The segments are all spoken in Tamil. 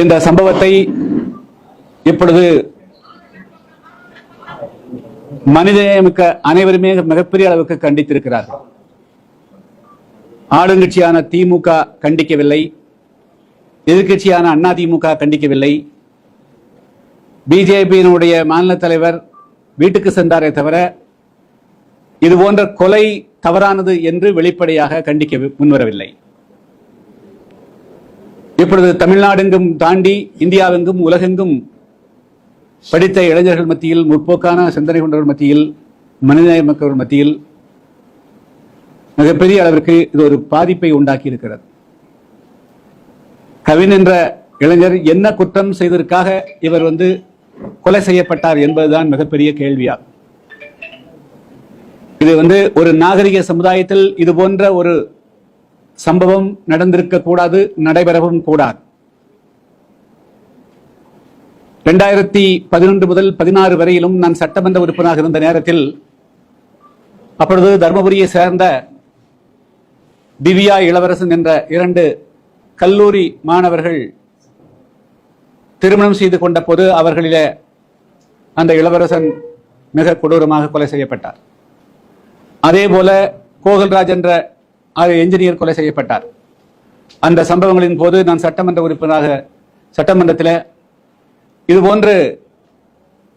இந்த சம்பவத்தை இப்பொழுது மனிதநேயமிக்க அனைவருமே மிகப்பெரிய அளவுக்கு கண்டித்திருக்கிறார்கள். ஆளுங்கட்சியான திமுக கண்டிக்கவில்லை. எதிர்க்கட்சியான அண்ணா திமுக கண்டிக்கவில்லை. பிஜேபியினுடைய மாநில தலைவர் வீட்டுக்கு சென்றாரே தவிர இது போன்ற கொலை தவறானது என்று வெளிப்படையாக கண்டிக்க முன்வரவில்லை. இப்பொழுது தமிழ்நாடெங்கும் தாண்டி இந்தியாவெங்கும் உலகெங்கும் படித்த இளைஞர்கள் மத்தியில் முற்போக்கான சிந்தனை கொண்டவர்கள் மத்தியில் மனிதநேயமற்றவர்கள் மத்தியில் மிகப்பெரிய அளவிற்கு இது ஒரு பாதிப்பை உண்டாக்கி இருக்கிறது கவின் என்ற இளைஞர் என்ன குற்றம் செய்ததற்காக இவர் வந்து கொலை செய்யப்பட்டார் என்பதுதான் மிகப்பெரிய கேள்வியாகும். இது வந்து ஒரு நாகரிக சமுதாயத்தில் இது போன்ற ஒரு சம்பவம் நடந்திருக்க கூடாது நடைபெறவும் கூடாது. இரண்டாயிரத்தி பதினொன்று முதல் பதினாறு வரையிலும் நான் சட்டமன்ற உறுப்பினராக இருந்த நேரத்தில் அப்பொழுது தர்மபுரியை சேர்ந்த திவ்யா இளவரசன் என்ற இரண்டு கல்லூரி மாணவர்கள் திருமணம் செய்து கொண்ட போது அவர்களிலே அந்த இளவரசன் மிக கொடூரமாக கொலை செய்யப்பட்டார். அதே போல கோகல்ராஜ் என்ற அது என்ஜினியர் கொலை செய்யப்பட்டார். அந்த சம்பவங்களின் போது நான் சட்டமன்ற உறுப்பினராக சட்டமன்றத்தில் இது போன்று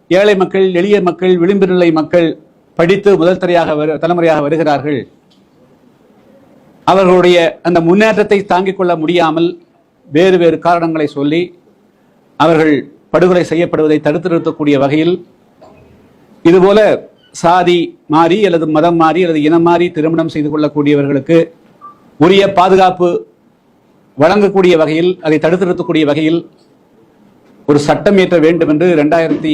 ஏழை மக்கள் எளிய மக்கள் விளிம்பு நிலை மக்கள் படித்து முதல் தரையாக வரு தலைமுறையாக வருகிறார்கள். அவர்களுடைய அந்த முன்னேற்றத்தை தாங்கிக் கொள்ள முடியாமல் வேறு வேறு காரணங்களை சொல்லி அவர்கள் படுகொலை செய்யப்படுவதை தடுத்து நிறுத்தக்கூடிய வகையில் இதுபோல சாதி மாறி அல்லது மதம் மாறி அல்லது இனம் மாறி திருமணம் செய்து கொள்ளக்கூடியவர்களுக்கு உரிய பாதுகாப்பு வழங்கக்கூடிய வகையில் அதை தடுத்து நிறுத்தக்கூடிய வகையில் ஒரு சட்டம் இயற்ற வேண்டும் என்று ரெண்டாயிரத்தி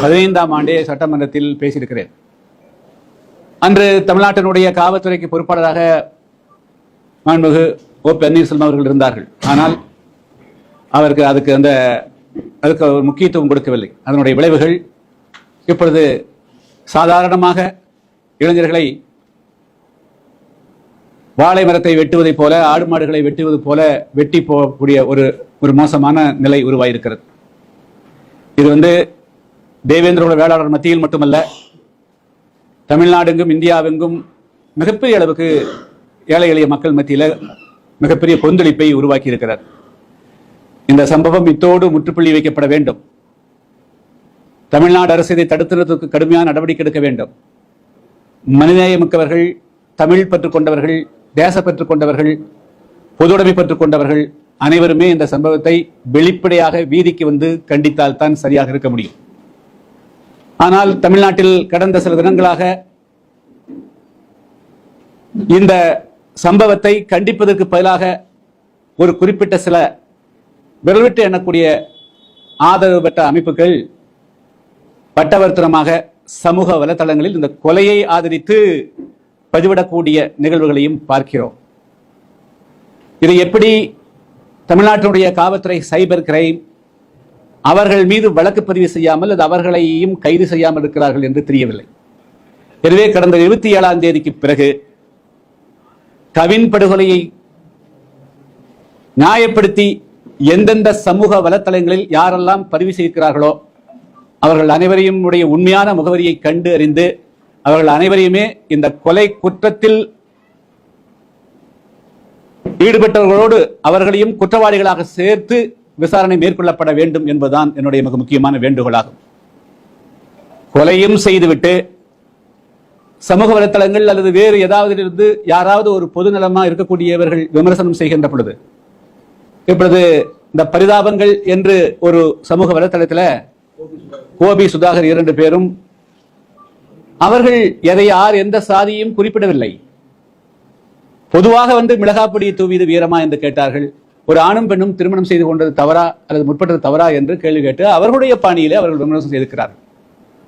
பதினைந்தாம் ஆண்டே சட்டமன்றத்தில் பேசியிருக்கிறேன். அன்று தமிழ்நாட்டினுடைய காவல்துறைக்கு பொறுப்பாளராக மாண்புமிகு ஓ பன்னீர்செல்வம் அவர்கள் இருந்தார்கள். ஆனால் அவருக்கு அதுக்கு அந்த அதுக்கு முக்கியத்துவம் கொடுக்கவில்லை. அதனுடைய விளைவுகள் இப்பொழுது சாதாரணமாக இளைஞர்களை வாழை மரத்தை வெட்டுவதைப் போல ஆடு மாடுகளை வெட்டுவது போல வெட்டி போகக்கூடிய ஒரு ஒரு மோசமான நிலை உருவாயிருக்கிறது. இது வந்து தேவேந்திரோட வேளாளர் மத்தியில் மட்டுமல்ல தமிழ்நாடெங்கும் இந்தியாவெங்கும் மிகப்பெரிய அளவுக்கு ஏழை எளிய மக்கள் மத்தியில் மிகப்பெரிய கொந்தளிப்பை உருவாக்கி இருக்கிறார் இந்த சம்பவம் இத்தோடு முற்றுப்புள்ளி வைக்கப்பட வேண்டும். தமிழ்நாடு அரசு இதை தடுத்து நிறுத்துவதற்கு கடுமையான நடவடிக்கை எடுக்க வேண்டும். மனிதநேயமிக்கவர்கள் தமிழ் பற்று கொண்டவர்கள் தேசப்பற்று கொண்டவர்கள் பொதுவுடைமை பற்று கொண்டவர்கள் அனைவருமே இந்த சம்பவத்தை வெளிப்படையாக வீதிக்கு வந்து கண்டித்தால் தான் சரியாக இருக்க முடியும். ஆனால் தமிழ்நாட்டில் கடந்த சில தினங்களாக இந்த சம்பவத்தை கண்டிப்பதற்கு பதிலாக ஒரு குறிப்பிட்ட சில விரல்விட்டு எண்ணக்கூடிய ஆதரவு பெற்ற அமைப்புகள் பட்டவர்த்தனமாக சமூக வலைதளங்களில் இந்த கொலையை ஆதரித்து பதிவிடக்கூடிய நிகழ்வுகளையும் பார்க்கிறோம். இதை எப்படி தமிழ்நாட்டினுடைய காவல்துறை சைபர் கிரைம் அவர்கள் மீது வழக்கு பதிவு செய்யாமல் அது அவர்களையும் கைது செய்யாமல் இருக்கிறார்கள் என்று தெரியவில்லை. எனவே கடந்த இருபத்தி ஏழாம் தேதிக்கு பிறகு கவின் படுகொலையை நியாயப்படுத்தி எந்தெந்த சமூக வலைத்தளங்களில் யாரெல்லாம் பதிவு செய்கிறார்களோ அவர்கள் அனைவரையும் உடைய உண்மையான முகவரியை கண்டு அறிந்து அவர்கள் அனைவரையுமே இந்த கொலை குற்றத்தில் ஈடுபட்டவர்களோடு அவர்களையும் குற்றவாளிகளாக சேர்த்து விசாரணை மேற்கொள்ளப்பட வேண்டும் என்பதுதான் என்னுடைய மிக முக்கியமான வேண்டுகோளாகும். கொலையும் செய்துவிட்டு சமூக வலைத்தளங்கள் அல்லது வேறு ஏதாவது இருந்து யாராவது ஒரு பொதுநலமா இருக்கக்கூடியவர்கள் விமர்சனம் செய்கின்ற பொழுது இப்பொழுது இந்த பரிதாபங்கள் என்று ஒரு சமூக வலைத்தளத்தில் கோபி சுதாகர் இரண்டு பேரும் அவர்கள் எதை யார் எந்த சாதியும் குறிப்பிடவில்லை. பொதுவாக வந்து மிளகாப்பொடி தூவியது வீரமா என்று கேட்டார்கள். ஒரு ஆணும் பெண்ணும் திருமணம் செய்து கொண்டது தவறா அல்லது முற்பட்டது தவறா என்று கேள்வி கேட்டு அவர்களுடைய பாணியிலே அவர்கள் விமர்சனம் செய்திருக்கிறார்கள்.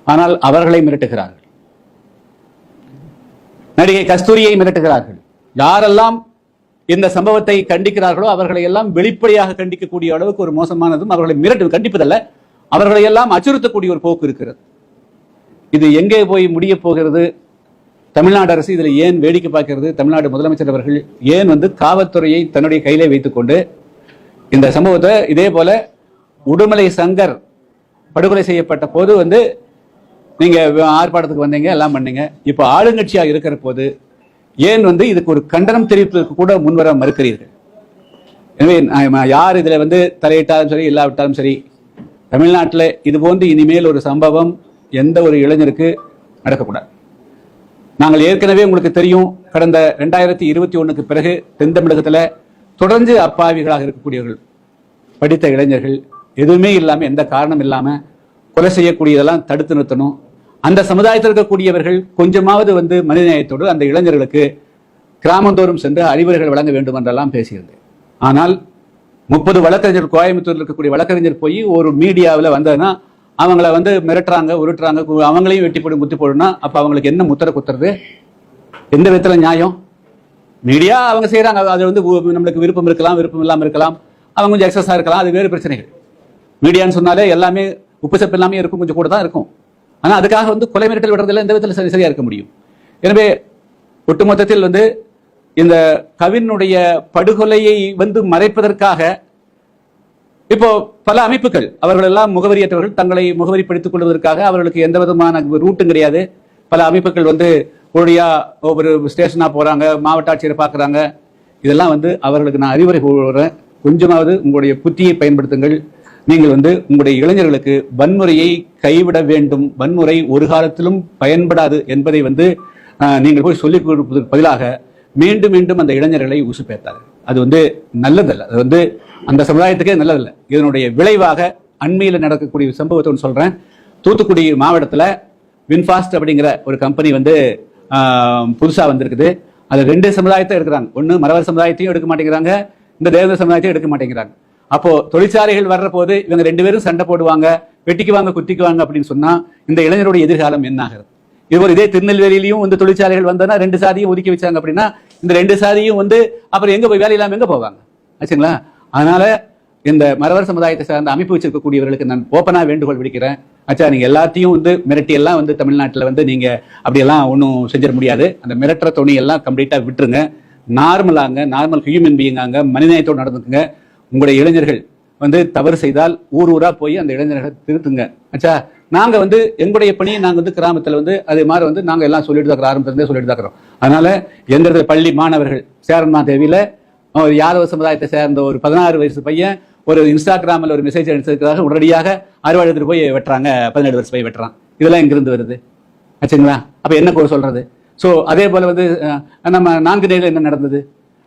ஆனால் அவர்களை மிரட்டுகிறார்கள். நடிகை கஸ்தூரியை மிரட்டுகிறார்கள். யாரெல்லாம் இந்த சம்பவத்தை கண்டிக்கிறார்களோ அவர்களை எல்லாம் வெளிப்படையாக கண்டிக்கக்கூடிய அளவுக்கு ஒரு மோசமானதும் அவர்களை மிரட்டு கண்டிப்பதல்ல. அவர்களை எல்லாம் அச்சுறுத்தக்கூடிய ஒரு போக்கு இருக்கிறது. இது எங்கே போய் முடிய போகிறது? தமிழ்நாடு அரசு இதில் ஏன் வேடிக்கை பார்க்கிறது? தமிழ்நாடு முதலமைச்சர் அவர்கள் ஏன் வந்து காவல்துறையை தன்னுடைய கையிலே வைத்துக்கொண்டு இந்த சம்பவத்தை இதே போல உடுமலை சங்கர் படுகொலை செய்யப்பட்ட போது வந்து நீங்க ஆர்ப்பாட்டத்துக்கு வந்தீங்க எல்லாம் பண்ணீங்க. இப்போ ஆளுங்கட்சியாக இருக்கிற போது ஏன் வந்து இதுக்கு ஒரு கண்டனம் தெரிவிப்பதற்கு கூட முன்வர மறுக்கிறீர்கள்? எனவே யார் இதில் வந்து தலையிட்டாலும் சரி இல்லாவிட்டாலும் சரி தமிழ்நாட்டில் இது போன்று இனிமேல் ஒரு சம்பவம் எந்த ஒரு இளைஞருக்கு நடக்கக்கூடாது. நாங்கள் ஏற்கனவே உங்களுக்கு தெரியும் கடந்த ரெண்டாயிரத்தி இருபத்தி ஒன்றுக்கு பிறகு தென் தமிழகத்தில் தொடர்ந்து அப்பாவிகளாக இருக்கக்கூடியவர்கள் படித்த இளைஞர்கள் எதுவுமே இல்லாமல் எந்த காரணம் இல்லாமல் கொலை செய்யக்கூடியதெல்லாம் தடுத்து நிறுத்தணும். அந்த சமுதாயத்தில் இருக்கக்கூடியவர்கள் கொஞ்சமாவது வந்து மனிதநேயத்தோடு அந்த இளைஞர்களுக்கு கிராமந்தோறும் சென்று அறிவுரைகள் வழங்க வேண்டும் என்றெல்லாம் பேசியிருந்தேன். ஆனால் முப்பது வழக்கறிஞர் கோயம்புத்தூர்ல இருக்கக்கூடிய வழக்கறிஞர் போய் ஒரு மீடியாவில் வந்ததுன்னா அவங்கள வந்து மிரட்டுறாங்க உருட்டுறாங்க கு- அவங்களையும் வெட்டி போடும் குத்தி போடுனா அப்போ அவங்களுக்கு என்ன முத்திரை குத்துறது? எந்த விதத்தில் நியாயம்? மீடியா அவங்க செய்கிறாங்க அது வந்து நம்மளுக்கு விருப்பம் இருக்கலாம் விருப்பம் இல்லாமல் இருக்கலாம். அவங்க கொஞ்சம் எக்ஸஸாக இருக்கலாம். அது வேறு பிரச்சனைகள். மீடியான்னு சொன்னாலே எல்லாமே உப்பு சப்பு எல்லாமே இருக்கும் கொஞ்சம் கூட தான் இருக்கும். ஆனால் அதுக்காக வந்து கொலை மிரட்டல் விடுறதுல எந்த விதத்தில் சரி சரியாக இருக்க முடியும்? எனவே ஒட்டுமொத்தத்தில் வந்து இந்த கவினுடைய படுகொலையை வந்து மறைப்பதற்காக இப்போ பல அமைப்புகள் அவர்கள் எல்லாம் முகவரியற்றவர்கள் தங்களை முகவரிப்படுத்திக் கொள்வதற்காக அவர்களுக்கு எந்த விதமான ரூட்டும் கிடையாது. பல அமைப்புகள் வந்து ஒழியா ஒவ்வொரு ஸ்டேஷனா போறாங்க மாவட்ட ஆட்சியரை பார்க்குறாங்க. இதெல்லாம் வந்து அவர்களுக்கு நான் அறிவுரை கூறுறேன். கொஞ்சமாவது உங்களுடைய புத்தியை பயன்படுத்துங்கள். நீங்கள் வந்து உங்களுடைய இளைஞர்களுக்கு வன்முறையை கைவிட வேண்டும். வன்முறை ஒரு காலத்திலும் பயன்படாது என்பதை வந்து நீங்கள் போய் சொல்லிக் கொடுப்பதற்கு பதிலாக மீண்டும் மீண்டும் அந்த இளைஞர்களை உசுப்பேத்தாரு அது வந்து நல்லதல்ல. அது வந்து அந்த சமுதாயத்துக்கே நல்லதல்ல. இதனுடைய விளைவாக அண்மையில் நடக்கக்கூடிய சம்பவத்தை ஒன்று சொல்றேன். தூத்துக்குடி மாவட்டத்தில் வின்ஃபாஸ்ட் அப்படிங்கிற ஒரு கம்பெனி வந்து புதுசாக வந்திருக்குது. அது ரெண்டு சமுதாயத்தை எடுக்கிறாங்க. ஒன்று மரவர் சமுதாயத்தையும் எடுக்க மாட்டேங்கிறாங்க. இந்த தேவத சமுதாயத்தையும் எடுக்க மாட்டேங்கிறாங்க. அப்போ தொழிற்சாலைகள் வர்ற போது இவங்க ரெண்டு பேரும் சண்டை போடுவாங்க. வெட்டிக்குவாங்க குத்திக்குவாங்க அப்படின்னு சொன்னா இந்த இளைஞருடைய எதிர்காலம் என்ன ஆகிறது? இது இதே திருநெல்வேலியிலையும் வந்து தொழிற்சாலைகள் வந்தனா ரெண்டு சாதியும் ஒதுக்கி வச்சாங்க அப்படின்னா இந்த ரெண்டு சாதியும் வந்து அப்புறம் எங்க போய் வேலை இல்லாம எங்க போவாங்க? ஆச்சுங்களா? அதனால இந்த மறவர் சமுதாயத்தை சார்ந்த அமைப்பு வச்சிருக்கக்கூடியவர்களுக்கு நான் ஓப்பனா வேண்டுகோள் விடுக்கிறேன். ஆச்சா நீங்க எல்லாத்தையும் வந்து மிரட்டி எல்லாம் வந்து தமிழ்நாட்டில் வந்து நீங்க அப்படியெல்லாம் ஒன்றும் செஞ்சிட முடியாது. அந்த மிரட்டுற துணி எல்லாம் கம்ப்ளீட்டா விட்டுருங்க. நார்மலாங்க நார்மல் ஹியூமன் பீயிங்காங்க மனிதநேயத்தோடு நடந்துக்குங்க. உங்களுடைய இளைஞர்கள் வந்து தவறு செய்தால் ஊர் ஊரா போய் அந்த இளைஞர்களை திருத்துங்க. ஆச்சா நாங்க வந்து எங்களுடைய பணியை நாங்க வந்து கிராமத்துல வந்து அதே மாதிரி வந்து நாங்க எல்லாம் சொல்லிட்டு தான் இருக்கிறோம் ஆரம்பத்திலிருந்தே சொல்லிட்டு தான் இருக்கிறோம். அதனால எந்த இடத்துல பள்ளி மாணவர்கள் சேரன்மா தேவியில ஒரு யாதவ சமுதாயத்தை சேர்ந்த ஒரு பதினாறு வயசு பையன் ஒரு இன்ஸ்டாகிராமில் ஒரு மெசேஜ் அனுப்பிச்சதுக்காக உடனடியாக அறுவாள் எடுத்துட்டு போய் வெட்டுறாங்க. பதினேழு வருஷம் போய் வெட்டுறான். இதெல்லாம் எங்கிருந்து வருது? ஆச்சுங்களா? அப்போ என்ன கூட சொல்றது? ஸோ அதே போல வந்து நம்ம நான்கு நேரில் என்ன நடந்தது?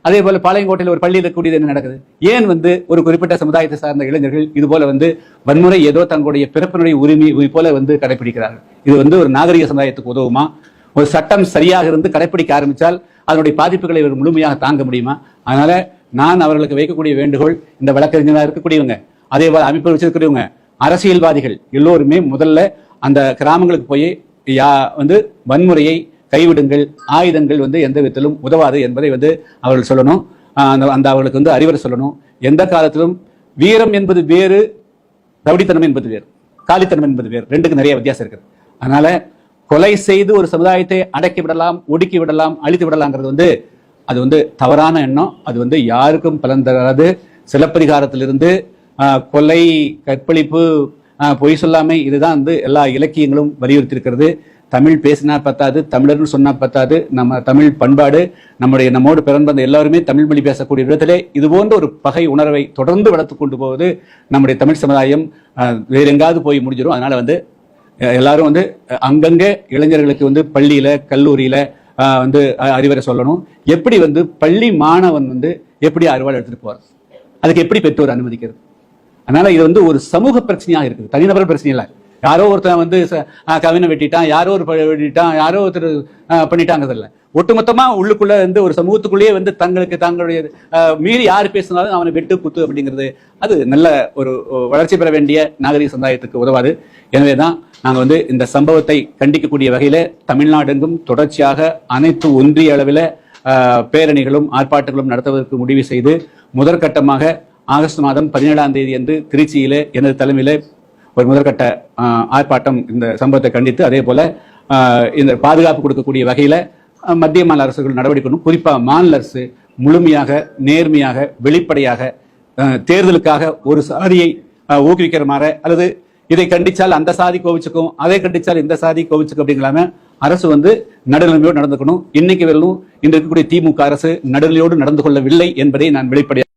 அதே போல பாளையங்கோட்டையில் ஒரு பள்ளியில் கூடியது என்ன நடக்குது? ஏன் வந்து ஒரு குறிப்பிட்ட சமுதாயத்தை சார்ந்த இளைஞர்கள் இது போல வந்து வன்முறை ஏதோ தங்களுடைய பிறப்பினுடைய உரிமை உரி போல வந்து கடைபிடிக்கிறார்கள் இது வந்து ஒரு நாகரிக சமுதாயத்துக்கு உதவுமா? ஒரு சட்டம் சரியாக இருந்து கடைபிடிக்க ஆரம்பித்தால் அதனுடைய பாதிப்புகளை இவர் முழுமையாக தாங்க முடியுமா? அதனால நான் அவர்களுக்கு வைக்கக்கூடிய வேண்டுகோள் இந்த வழக்கறிஞராக இருக்கக்கூடியவங்க அதே போல அமைப்பு வச்சிருக்கிறவங்க அரசியல்வாதிகள் எல்லோருமே முதல்ல அந்த கிராமங்களுக்கு போய் யா வந்து வன்முறையை கைவிடுங்கள் ஆயுதங்கள் வந்து எந்த விதத்திலும் உதவாது என்பதை வந்து அவர்கள் சொல்லணும். அந்த அந்த அவர்களுக்கு வந்து அறிவுரை சொல்லணும். எந்த காலத்திலும் வீரம் என்பது வேறு ரவுடித்தனம் என்பது வேறு காலித்தனம் என்பது வேறு ரெண்டுக்கு நிறைய வித்தியாசம் இருக்குது. அதனால கொலை செய்து ஒரு சமுதாயத்தை அடக்கி விடலாம் ஒடுக்கி விடலாம் அழித்து விடலாங்கிறது வந்து அது வந்து தவறான எண்ணம். அது வந்து யாருக்கும் பலன் தராது. சிலப்பதிகாரத்திலிருந்து கொலை கற்பழிப்பு பொய் சொல்லாமை இதுதான் வந்து எல்லா இலக்கியங்களும் வலியுறுத்தி இருக்கிறது தமிழ் பேசினா பத்தாது தமிழர்னு சொன்னா பத்தாது நம்ம தமிழ் பண்பாடு நம்முடைய நம்மோடு பிறந்த எல்லாருமே தமிழ் மொழி பேசக்கூடிய விதத்திலே இது போன்ற ஒரு பகை உணர்வை தொடர்ந்து வளர்த்து கொண்டு போவது நம்முடைய தமிழ் சமுதாயம் வேறு வேற எங்காவது போய் முடிஞ்சிடும் அதனால வந்து எல்லாரும் வந்து அங்கங்கே இளைஞர்களுக்கு வந்து பள்ளியில கல்லூரியில வந்து அறிவுரை சொல்லணும். எப்படி வந்து பள்ளி மாணவன் வந்து எப்படி அறுவாள் எடுத்துட்டு போறது அதுக்கு எப்படி பெற்றோர் அனுமதிக்கிறது? அதனால இது வந்து ஒரு சமூக பிரச்சனையாக இருக்குது. தனிநபர் பிரச்சனை இல்லை யாரோ ஒருத்தன் வந்து கவினை வெட்டிட்டான் யாரோ ஒரு வெட்டிட்டான் யாரோ ஒருத்தர் ஆஹ் பண்ணிட்டாங்கிறது இல்லை ஒட்டுமொத்தமா உள்ளுக்குள்ள வந்து ஒரு சமூகத்துக்குள்ளேயே வந்து தங்களுக்கு தங்களுடைய மீறி யார் பேசினாலும் அவனை வெட்டு குத்து அப்படிங்கிறது அது நல்ல ஒரு வளர்ச்சி பெற வேண்டிய நாகரிக சமுதாயத்துக்கு உதவாது. எனவே தான் நாங்கள் வந்து இந்த சம்பவத்தை கண்டிக்கக்கூடிய வகையில தமிழ்நாடெங்கும் தொடர்ச்சியாக அனைத்து ஒன்றிய அளவில் பேரணிகளும் ஆர்ப்பாட்டங்களும் நடத்துவதற்கு முடிவு செய்து முதற்கட்டமாக ஆகஸ்ட் மாதம் பதினேழாம் தேதி அன்று திருச்சியிலே எனது தலைமையிலே ஒரு முதற்கட்ட ஆர்ப்பாட்டம் இந்த சம்பவத்தை கண்டித்து அதே போல இந்த பாதுகாப்பு கொடுக்கக்கூடிய வகையில மத்திய மாநில அரசுகள் நடவடிக்கை குறிப்பா மாநில அரசு முழுமையாக நேர்மையாக வெளிப்படையாக தேர்தலுக்காக ஒரு சாதியை ஊக்குவிக்கிற மாதிரி அல்லது இதை கண்டிச்சால் அந்த சாதி கோவிச்சுக்கும் அதை கண்டிச்சால் இந்த சாதி கோவிச்சுக்கும் அப்படிங்களாம அரசு வந்து நடுநிலைமையோடு நடந்துக்கணும். இன்னைக்கு வரலும் இன்று இருக்கக்கூடிய திமுக அரசு நடுநிலையோடு நடந்து கொள்ளவில்லை என்பதை நான் வெளிப்படையாக